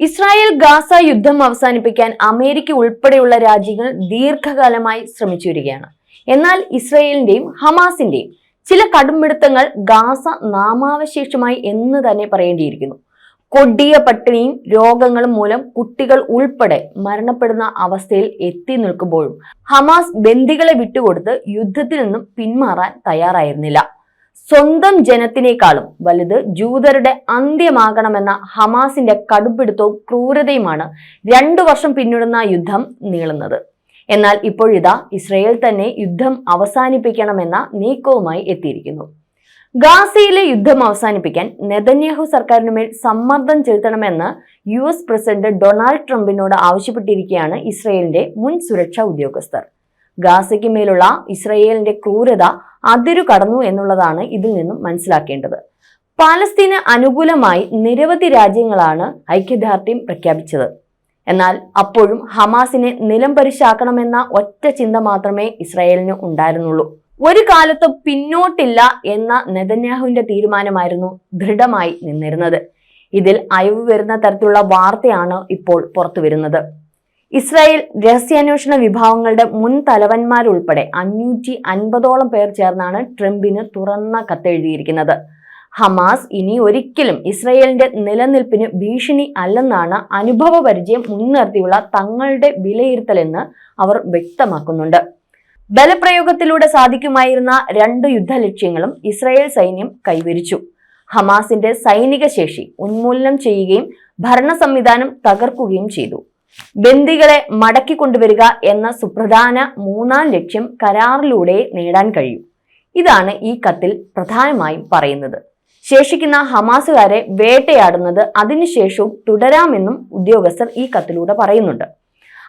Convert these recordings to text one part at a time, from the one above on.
Israel Gaza യുദ്ധം അവസാനിപ്പിക്കാൻ America ഉൾപ്പെടെയുള്ള രാജ്യങ്ങൾ ദീർഘകാലമായി ശ്രമിച്ചു വരികയാണ് എന്നാൽ ഇസ്രായേലിന്റെയും ഹമാസിന്റെയും ചില കടുംപിടുത്തങ്ങൾ ഗാസ നാമാവശേഷമായി എന്ന് തന്നെ പറയേണ്ടിയിരിക്കുന്നു. കൊടിയ പട്ടിണിയും രോഗങ്ങളും മൂലം കുട്ടികൾ ഉൾപ്പെടെ മരണപ്പെടുന്ന അവസ്ഥയിൽ എത്തി നിൽക്കുമ്പോഴും ഹമാസ് ബന്ദികളെ വിട്ടുകൊടുത്ത് യുദ്ധത്തിൽ നിന്നും പിന്മാറാൻ തയ്യാറായിരുന്നില്ല. സ്വന്തം ജനത്തിനേക്കാളും വലുത് ജൂതരുടെ അന്ത്യമാകണമെന്ന ഹമാസിന്റെ കടുപ്പിടുത്തവും ക്രൂരതയുമാണ് രണ്ടു വർഷം പിന്നിടുന്ന യുദ്ധം നീളുന്നത്. എന്നാൽ ഇപ്പോഴിതാ ഇസ്രയേൽ തന്നെ യുദ്ധം അവസാനിപ്പിക്കണമെന്ന നീക്കവുമായി എത്തിയിരിക്കുന്നു. ഗാസയിലെ യുദ്ധം അവസാനിപ്പിക്കാൻ നെതന്യാഹു സർക്കാരിനുമേൽ സമ്മർദ്ദം ചെലുത്തണമെന്ന് യു എസ് പ്രസിഡന്റ് ഡൊണാൾഡ് ട്രംപിനോട് ആവശ്യപ്പെട്ടിരിക്കുകയാണ് ഇസ്രയേലിന്റെ മുൻ സുരക്ഷാ ഉദ്യോഗസ്ഥർ. ഗാസയ്ക്ക് മേലുള്ള ഇസ്രയേലിന്റെ ക്രൂരത അതിരു കടന്നു എന്നുള്ളതാണ് ഇതിൽ നിന്നും മനസ്സിലാക്കേണ്ടത്. പാലസ്തീന് അനുകൂലമായി നിരവധി രാജ്യങ്ങളാണ് ഐക്യദാർഢ്യം പ്രഖ്യാപിച്ചത്. എന്നാൽ അപ്പോഴും ഹമാസിനെ നിലംപരിശാക്കണമെന്ന ഒറ്റ ചിന്ത മാത്രമേ ഇസ്രായേലിന് ഉണ്ടായിരുന്നുള്ളൂ. ഒരു കാലത്ത് പിന്നോട്ടില്ല എന്ന നെതന്യാഹുവിന്റെ തീരുമാനമായിരുന്നു ദൃഢമായി നിന്നിരുന്നത്. ഇതിൽ അയവ് വരുന്ന തരത്തിലുള്ള വാർത്തയാണ് ഇപ്പോൾ പുറത്തു വരുന്നത് ഇസ്രായേൽ രഹസ്യാന്വേഷണ വിഭാഗങ്ങളുടെ മുൻ തലവന്മാരുൾപ്പെടെ അഞ്ഞൂറ്റി അൻപതോളം പേർ ചേർന്നാണ് ട്രംപിന് തുറന്ന കത്തെഴുതിയിരിക്കുന്നത്. ഹമാസ് ഇനി ഒരിക്കലും ഇസ്രയേലിന്റെ നിലനിൽപ്പിന് ഭീഷണി അല്ലെന്നാണ് അനുഭവ പരിചയം മുൻനിർത്തിയുള്ള തങ്ങളുടെ വിലയിരുത്തലെന്ന് അവർ വ്യക്തമാക്കുന്നുണ്ട്. ബലപ്രയോഗത്തിലൂടെ സാധിക്കുമായിരുന്ന രണ്ട് യുദ്ധലക്ഷ്യങ്ങളും ഇസ്രായേൽ സൈന്യം കൈവരിച്ചു. ഹമാസിന്റെ സൈനിക ശേഷി ഉന്മൂലനം ചെയ്യുകയും ഭരണ സംവിധാനം തകർക്കുകയും ചെയ്തു. ബന്ദികളെ മടക്കി കൊണ്ടുവരിക എന്ന സുപ്രധാന മൂന്നാം ലക്ഷ്യം കരാറിലൂടെ നേടാൻ കഴിയും. ഇതാണ് ഈ കത്തിൽ പ്രധാനമായും പറയുന്നത്. ശേഷിക്കുന്ന ഹമാസുകാരെ വേട്ടയാടുന്നത് അതിനുശേഷവും തുടരാമെന്നും ഉദ്യോഗസ്ഥർ ഈ കത്തിലൂടെ പറയുന്നുണ്ട്.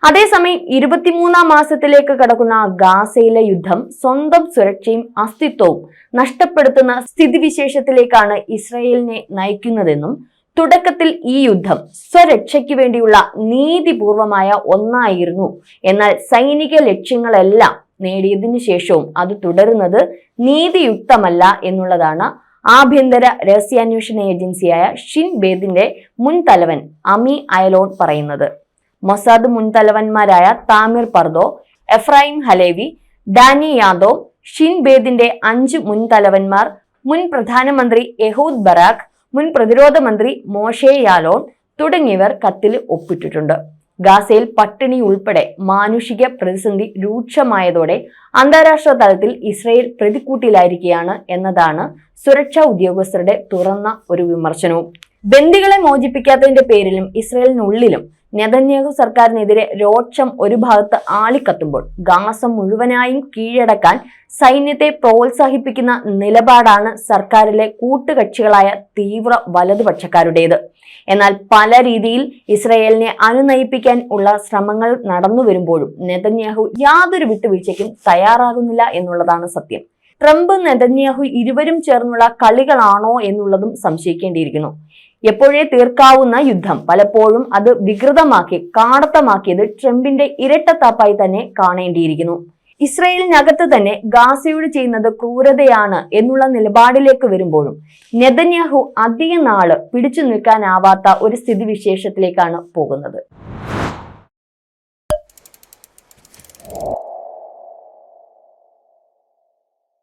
അതേസമയം ഇരുപത്തിമൂന്നാം മാസത്തിലേക്ക് കടക്കുന്ന ഗാസയിലെ യുദ്ധം സ്വന്തം സുരക്ഷയും അസ്തിത്വവും നഷ്ടപ്പെടുത്തുന്ന സ്ഥിതിവിശേഷത്തിലേക്കാണ് ഇസ്രയേലിനെ നയിക്കുന്നതെന്നും തുടക്കത്തിൽ ഈ യുദ്ധം സ്വരക്ഷയ്ക്ക് വേണ്ടിയുള്ള നീതിപൂർവമായ ഒന്നായിരുന്നു. എന്നാൽ സൈനിക ലക്ഷ്യങ്ങളെല്ലാം നേടിയതിനു ശേഷവും അത് തുടരുന്നത് നീതിയുക്തമല്ല എന്നുള്ളതാണ് ആഭ്യന്തര രഹസ്യാന്വേഷണ ഏജൻസിയായ ഷിൻ ബേദിന്റെ മുൻ തലവൻ അമി അയലോൺ പറയുന്നത്. മൊസാദ് മുൻ തലവന്മാരായ Tamir Pardo Efraim Halevy Danny Yatom Shin ബേദിന്റെ അഞ്ച് മുൻ തലവന്മാർ മുൻ പ്രധാനമന്ത്രി യഹൂദ് ബറാഖ് മുൻ പ്രതിരോധ മന്ത്രി മോഷെ യാലോൺ തുടങ്ങിയവർ കത്തിൽ ഒപ്പിട്ടിട്ടുണ്ട്. ഗാസയിൽ പട്ടിണി ഉൾപ്പെടെ മാനുഷിക പ്രതിസന്ധി രൂക്ഷമായതോടെ അന്താരാഷ്ട്ര തലത്തിൽ ഇസ്രയേൽ പ്രതിക്കൂട്ടിലായിരിക്കുകയാണ് എന്നതാണ് സുരക്ഷാ ഉദ്യോഗസ്ഥരുടെ തുറന്ന ഒരു വിമർശനവും. ബന്ദികളെ മോചിപ്പിക്കാത്തതിന്റെ പേരിലും ഇസ്രയേലിനുള്ളിലും നെതന്യാഹു സർക്കാരിനെതിരെ രോക്ഷം ഒരു ഭാഗത്ത് ആളിക്കത്തുമ്പോൾ ഗാസ മുഴുവനായും കീഴടക്കാൻ സൈന്യത്തെ പ്രോത്സാഹിപ്പിക്കുന്ന നിലപാടാണ് സർക്കാരിലെ കൂട്ടുകക്ഷികളായ തീവ്ര വലതുപക്ഷക്കാരുടേത്. എന്നാൽ പല രീതിയിൽ ഇസ്രയേലിനെ അനുനയിപ്പിക്കാൻ ഉള്ള ശ്രമങ്ങൾ നടന്നു വരുമ്പോഴും നെതന്യാഹു യാതൊരു വിട്ടുവീഴ്ചയ്ക്കും തയ്യാറാകുന്നില്ല എന്നുള്ളതാണ് സത്യം. ട്രംപ് നെതന്യാഹു ഇരുവരും ചേർന്നുള്ള കളികളാണോ എന്നുള്ളതും സംശയിക്കേണ്ടിയിരിക്കുന്നു. എപ്പോഴേ തീർക്കാവുന്ന യുദ്ധം. പലപ്പോഴും അത് വികൃതമാക്കി കാടത്തമാക്കിയത് ട്രംപിന്റെ ഇരട്ടത്താപ്പായി തന്നെ കാണേണ്ടിയിരിക്കുന്നു. ഇസ്രയേലിനകത്ത് തന്നെ ഗാസയോട് ചെയ്യുന്നത് ക്രൂരതയാണ് എന്നുള്ള നിലപാടിലേക്ക് വരുമ്പോഴും നെതന്യാഹു അധിക നാൾ പിടിച്ചു നിൽക്കാനാവാത്ത ഒരു സ്ഥിതിവിശേഷത്തിലേക്കാണ് പോകുന്നത്.